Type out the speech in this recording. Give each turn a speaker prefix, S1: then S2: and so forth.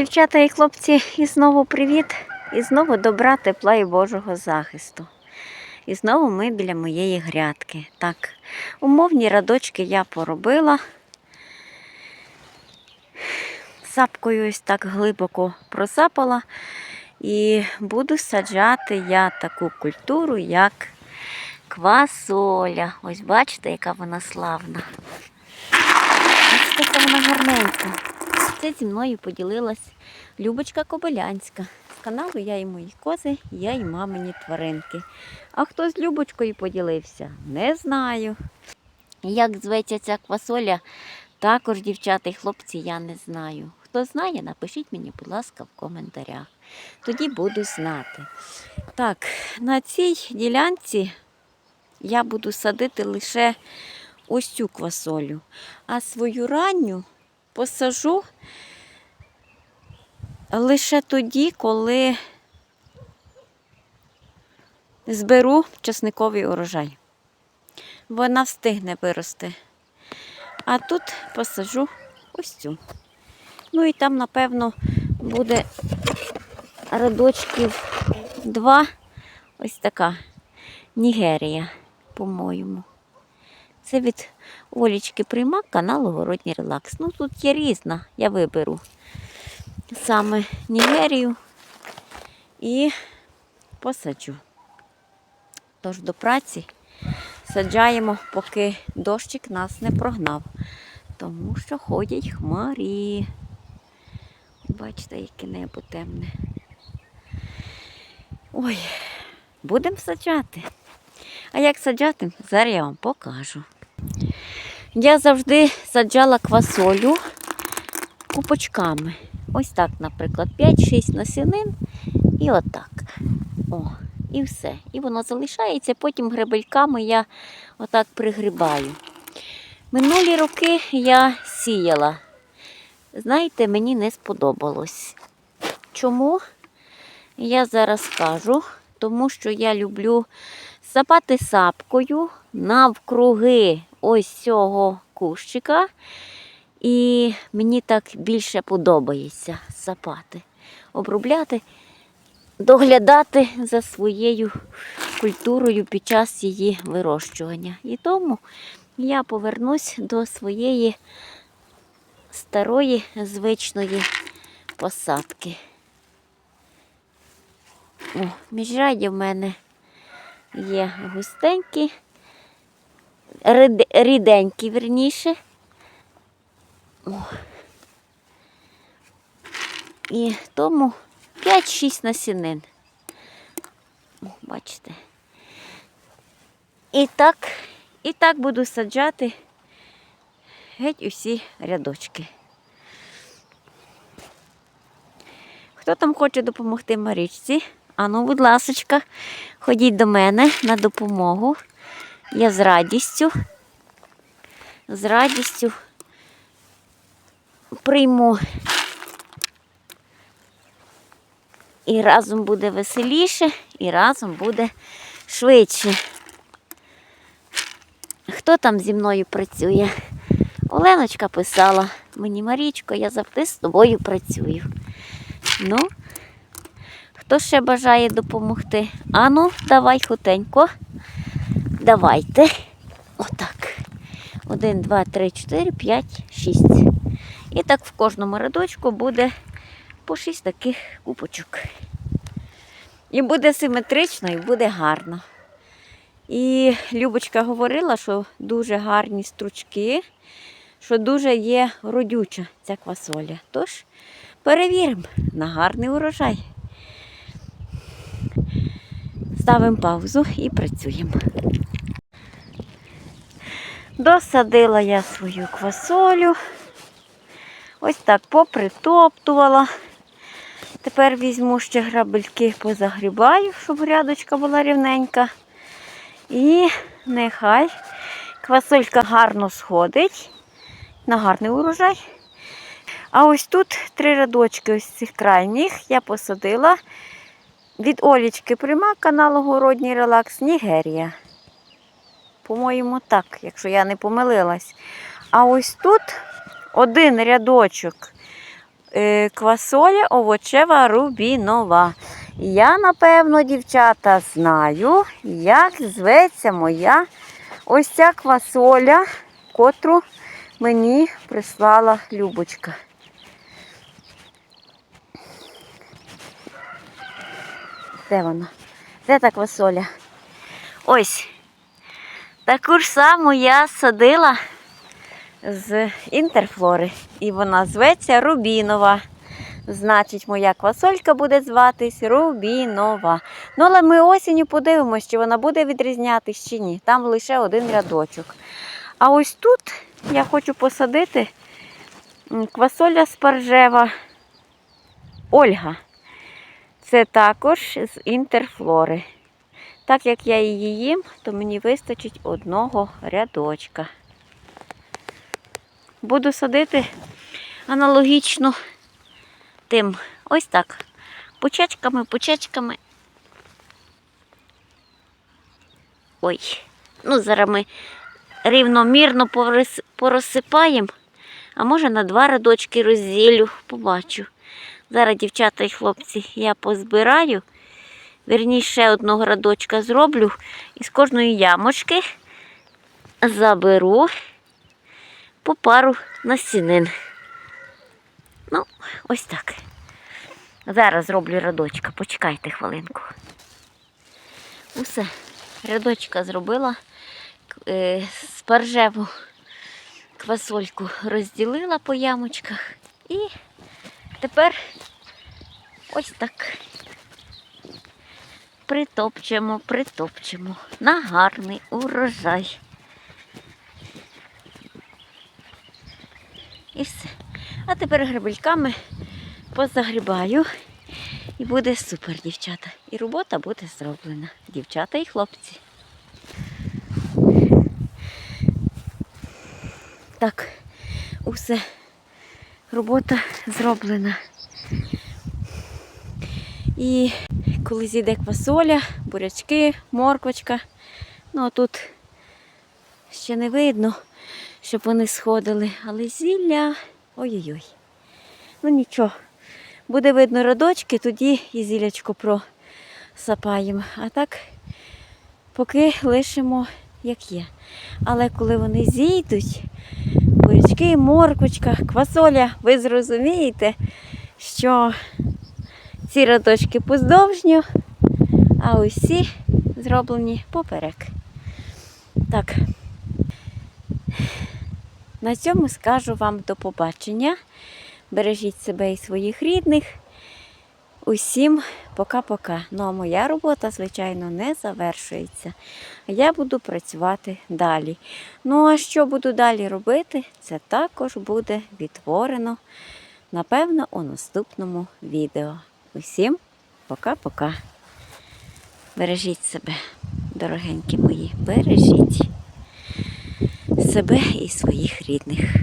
S1: Дівчата і хлопці, і знову привіт, і знову добра, тепла і Божого захисту. І знову ми біля моєї грядки. Так, умовні радочки я поробила. Сапкою ось так глибоко просапала. І буду саджати я таку культуру, як квасоля. Ось бачите, яка вона славна. Ось така вона гарненька. Це зі мною поділилась Любочка Кобилянська. З каналу я і мої кози, я і мамині тваринки. А хто з Любочкою поділився, не знаю. Як зветься ця квасоля, також, дівчата і хлопці, я не знаю. Хто знає, напишіть мені, будь ласка, в коментарях. Тоді буду знати. Так, на цій ділянці я буду садити лише ось цю квасолю, а свою ранню посажу лише тоді, коли зберу часниковий урожай. Вона встигне вирости. А тут посажу ось цю. Ну і там, напевно, буде радочків два. Ось така Нігерія, по-моєму. Це від Олічки Примак, канал Огородній релакс. Ну тут є різна, я виберу саме Нігерію і посаджу. Тож до праці саджаємо, поки дощик нас не прогнав, тому що ходять хмарі. Бачите, яке небо темне. Ой, будемо саджати. А як саджати, зараз я вам покажу. Я завжди саджала квасолю купочками. Ось так, наприклад, 5-6 насінин і отак. О, і все. І воно залишається, потім гребельками я отак пригрібаю. Минулі роки я сіяла. Знаєте, мені не сподобалось. Чому? Я зараз скажу, тому що я люблю сапати сапкою навкруги ось цього кущика. І мені так більше подобається сапати, обробляти, доглядати за своєю культурою під час її вирощування. І тому я повернусь до своєї старої звичної посадки. О, міжряддя в мене є густенькі, ріденькі, верніше. І тому 5-6 насінин. Бачите. І так, і так буду саджати геть усі рядочки. Хто там хоче допомогти Марічці? Ану, будь ласочка, ходіть до мене на допомогу. Я з радістю, з радістю прийму. І разом буде веселіше, і разом буде швидше. Хто там зі мною працює? Оленочка писала мені, Марічко, я завжди з тобою працюю. Ну, хто ще бажає допомогти? Ану, давай хутенько. Давайте. Отак. Один, два, три, чотири, п'ять, шість. І так в кожному рядочку буде по шість таких купочок. І буде симетрично, і буде гарно. І Любочка говорила, що дуже гарні стручки, що дуже є родюча ця квасоля. Тож перевіримо на гарний урожай. Ставимо паузу і працюємо. Досадила я свою квасолю. Ось так попритоптувала. Тепер візьму ще грабельки, позагрібаю, щоб грядочка була рівненька. І нехай квасолька гарно сходить на гарний урожай. А ось тут три рядочки ось цих крайніх я посадила від Олічки Прима каналу Городній Релакс Нігерія. По-моєму, так, якщо я не помилилась. А ось тут один рядочок е, квасоля овочева рубінова. Я, напевно, дівчата, знаю, як зветься моя ось ця квасоля, котру мені прислала Любочка. Де вона? Де та квасоля? Ось. Таку ж саму я садила з інтерфлори. І вона зветься Рубінова. Значить, моя квасолька буде зватись Рубінова. Ну, але ми осінню подивимося, чи вона буде відрізнятись чи ні. Там лише один рядочок. А ось тут я хочу посадити квасоля спаржева Ольга. Це також з інтерфлори. Так як я її їм, то мені вистачить одного рядочка. Буду садити аналогічно тим. Ось так. Почечками, почечками. Ой. Ну, зараз ми рівномірно порозсипаємо. А може на два рядочки розділю, побачу. Зараз, дівчата і хлопці, я позбираю. Вірніше одного радочка зроблю і з кожної ямочки заберу по пару насінин. Ну, ось так. Зараз зроблю рядочка, почекайте хвилинку. Усе, рядочка зробила, е, спаржеву квасольку розділила по ямочках і тепер ось так притопчемо, притопчемо на гарний урожай. І все. А тепер грибельками позагрібаю. І буде супер, дівчата. І робота буде зроблена. Дівчата і хлопці. Так, усе. Робота зроблена. І коли зійде квасоля, бурячки, морквочка. Ну а тут ще не видно, щоб вони сходили, але зілля. Ой-ой-ой. Ну нічого. Буде видно родочки, тоді і зілячко просапаємо. А так поки лишимо як є. Але коли вони зійдуть, бурячки, морквочка, квасоля, ви зрозумієте, що ці рядочки поздовжньо, а усі зроблені поперек. Так. На цьому скажу вам до побачення. Бережіть себе і своїх рідних. Усім пока-пока. Ну а моя робота, звичайно, не завершується. Я буду працювати далі. Ну, а що буду далі робити, це також буде відтворено, напевно, у наступному відео. Усім пока-пока. Бережіть себе, дорогенькі мої, бережіть себе і своїх рідних.